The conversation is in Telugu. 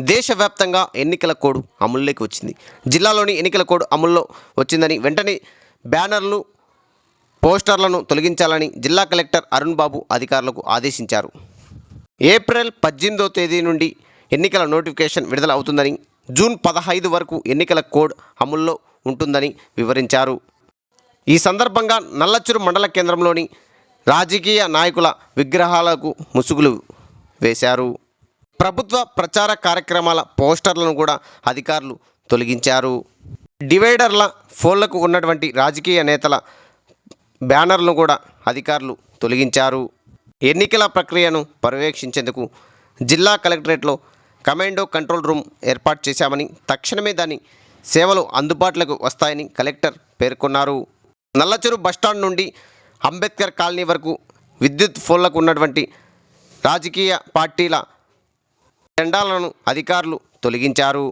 దేశవ్యాప్తంగా ఎన్నికల కోడ్ అమల్లోకి వచ్చింది. జిల్లాలోని ఎన్నికల కోడ్ అమల్లో వచ్చిందని వెంటనే బ్యానర్లు పోస్టర్లను తొలగించాలని జిల్లా కలెక్టర్ అరుణ్ బాబు అధికారులకు ఆదేశించారు. ఏప్రిల్ పద్దెనిమిదో తేదీ నుండి ఎన్నికల నోటిఫికేషన్ విడుదల అవుతుందని జూన్ పదహైదు వరకు ఎన్నికల కోడ్ అమల్లో ఉంటుందని వివరించారు. ఈ సందర్భంగా నల్లచురు మండల కేంద్రంలోని రాజకీయ నాయకుల విగ్రహాలకు ముసుగులు వేశారు. ప్రభుత్వ ప్రచార కార్యక్రమాల పోస్టర్లను కూడా అధికారులు తొలగించారు. డివైడర్ల ఫోన్లకు ఉన్నటువంటి రాజకీయ నేతల బ్యానర్లను కూడా అధికారులు తొలగించారు. ఎన్నికల ప్రక్రియను పర్యవేక్షించేందుకు జిల్లా కలెక్టరేట్లో కమాండో కంట్రోల్ రూమ్ ఏర్పాటు చేశామని తక్షణమే దాని సేవలు అందుబాటులోకి వస్తాయని కలెక్టర్ పేర్కొన్నారు. నల్లచెరు బస్టాండ్ నుండి అంబేద్కర్ కాలనీ వరకు విద్యుత్ ఫోన్లకు ఉన్నటువంటి రాజకీయ పార్టీల జెండాలను అధికారులు తొలగించారు.